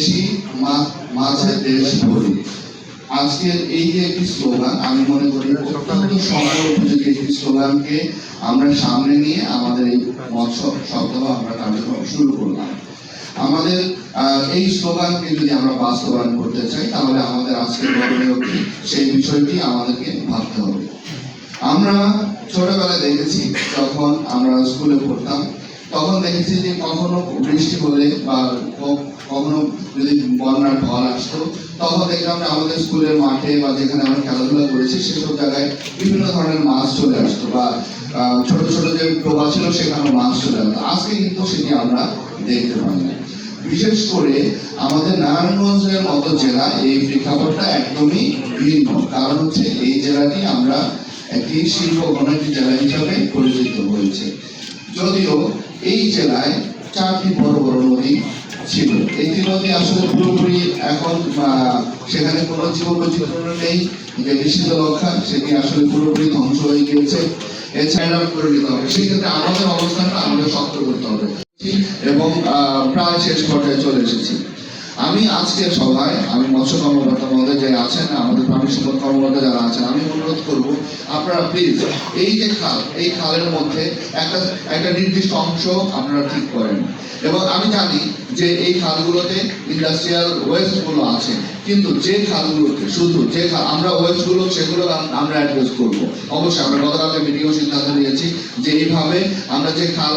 দেশি মা- মাছে দেশ ভরি আজকের এই যে একটি স্লোগান, আমি মনে করি অত্যন্ত সময় উপযোগী একটি স্লোগানকে আমরা সামনে নিয়ে আমাদের এই মৎস্য সপ্তাহ আমরা কার্যক্রম শুরু করলাম। আমাদের এই স্লোগানকে যদি আমরা বাস্তবায়ন করতে চাই, তাহলে আমাদের আজকের করণীয় কি সেই বিষয়টি আমাদেরকে ভাবতে হবে। আমরা ছোটবেলায় দেখেছি, যখন আমরা স্কুলে পড়তাম, তখন দেখেছি যে কখনো বৃষ্টি হলে বা কখনো যদি বন্যার ঢল আসতো, তখন দেখলাম আমাদের স্কুলের মাঠে বা যেখানে আমরা খেলাধুলা করেছি, সেসব জায়গায় বিভিন্ন ধরনের মাছ চলে আসতো বা ছোট ছোট যে ডোবা ছিল সেখানে মাছ চলে আসতো। আজকে কিন্তু সেটি আমরা দেখতে পাই না। বিশেষ করে আমাদের নারায়ণগঞ্জের মতো জেলা এই প্রেক্ষাপটটা একদমই ভিন্ন। কারণ হচ্ছে এই জেলাটি আমরা একটি শিল্প ঘনকী জেলা হিসাবে পরিচিত হয়েছে। যদিও এই জেলায় চারটি বড় বড় নদী ছিল। এই নদী আসলে পুরোপুরি এখন সেখানে কোনো জীবন নেই, যে নিষিদ্ধ রক্ষা, সেটি আসলে পুরোপুরি ধ্বংস হয়ে গিয়েছে। এছাড়া করে নিতে হবে। সেক্ষেত্রে আমাদের অবস্থানটা আমাদের শক্ত করতে হবে। এবং প্রায় শেষ পর্যায়ে চলে এসেছি। আমি আজকে সভায়, আমি মৎস্য কর্মকর্তা মহোদয় যে আছেন, আমাদের প্রাণী সম্পদ কর্মকর্তা যারা আছেন, আমি অনুরোধ করব, আপনারা প্লিজ এই যে খাল, এই খালের মধ্যে একটা একটা নির্দিষ্ট অংশ আপনারা ঠিক করেন। এবং আমি জানি যে এই খালগুলোতে ইন্ডাস্ট্রিয়াল ওয়েস্টগুলো আছে, কিন্তু যে খালগুলোতে, শুধু যে খাল, আমরা ওয়েস্টগুলো সেগুলো আমরা অ্যাড্রেস করব। অবশ্যই আমরা গতকালকে মিটিংও সিদ্ধান্ত নিয়েছি যে এইভাবে আমরা যে খাল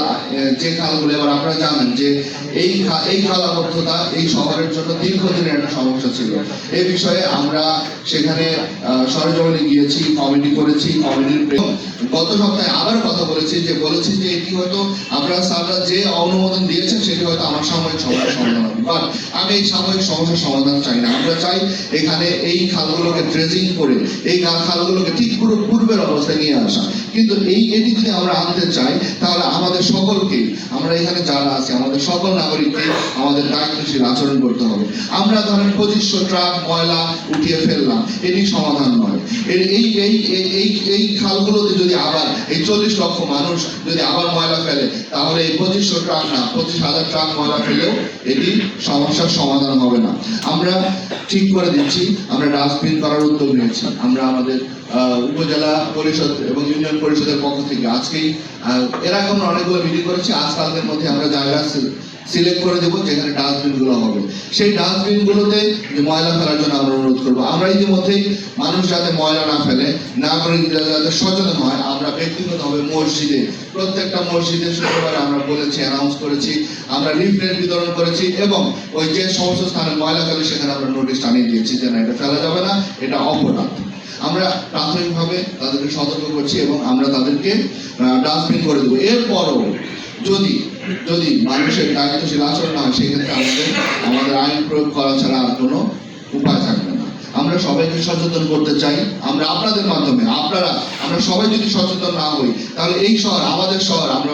যে খালগুলো এবার আপনারা জানেন যে এই এই খাল আবদ্ধতা এই শহরের জন্য দীর্ঘদিনের একটা সমস্যা ছিল। এই বিষয়ে আমরা সেখানে আহ, গিয়েছি কমিটি করেছি কমিটির গত সপ্তাহে আবার কথা বলেছি যে বলেছি যে এটি হয়তো আপনারা স্যাররা যে অনুমোদন দিয়েছেন সেটি হয়তো আমার সময় সমস্যার সমাধান বাট আমি এই সাময়িক সমস্যার সমাধান চাই না। আমরা চাই এখানে এই খালগুলোকে ড্রেজিং করে, এই খালগুলোকে ঠিক পুরো পূর্বের অবস্থায় নিয়ে আসা। কিন্তু এই এটি যদি আমরা আনতে চাই, তাহলে আমাদের সকলকে, আমরা এখানে যারা আছি, আমাদের সকল নাগরিককে আমাদের দায়িত্বশীল আচরণ করতে হবে। আমরা ধরেন পঁচিশশো ট্রাক ময়লা উঠিয়ে ফেললাম, এটি সমাধান নয়। এর- এই এই, এই- এই খালগুলোতে যদি আবার, এই চল্লিশ লক্ষ মানুষ যদি আবার ময়লা ফেলে, তাহলে এই পঁচিশশো ট্রাক না, পঁচিশ হাজার ট্রাক ময়লা ফেলেও এটি সমস্যার সমাধান হবে না। আমরা ঠিক করে দিচ্ছি আমরা ডাস্টবিন করার উদ্যোগ নিয়েছি। আমরা আমাদের উপজেলা পরিষদ এবং ইউনিয়ন পরিষদের পক্ষ থেকে আজকেই আহ, এর আমরা অনেকগুলো মিটিং করেছি আজকালদের মধ্যে আমরা জায়গা সিলেক্ট করে দেবো, যেখানে ডাস্টবিনগুলো হবে। সেই ডাস্টবিন গুলোতে যে ময়লা ফেলার জন্য আমরা অনুরোধ করব। আমরা ইতিমধ্যেই মানুষ যাতে ময়লা না ফেলে নাগরিকরা যাতে সচেতন হয়, আমরা ব্যক্তিগতভাবে মসজিদে, প্রত্যেকটা মসজিদে শুক্রবার আমরা বলেছি অ্যানাউন্স করেছি, আমরা লিফলেট বিতরণ করেছি এবং ওই যে সমস্ত স্থানে ময়লা ফেলে, সেখানে আমরা নোটিশ টানিয়ে দিয়েছি যে না, এটা ফেলা যাবে না, এটা অপরাধ। আমরা প্রাথমিকভাবে তাদেরকে সতর্ক করছি এবং আমরা তাদেরকে ডাস্টবিন করে দেবো। এরপরও যদি যদি মানুষের দায়িত্বশীল আচরণ না হয়, সেক্ষেত্রে আমাদের আমাদের আইন প্রয়োগ করা ছাড়া আর কোনো উপায় থাকবে না। আমরা সবাইকে সচেতন করতে চাই। আমরা আপনাদের মাধ্যমে, আপনারা, আমরা সবাই যদি সচেতন না হই, তাহলে এই শহর আমাদের শহর, আমরা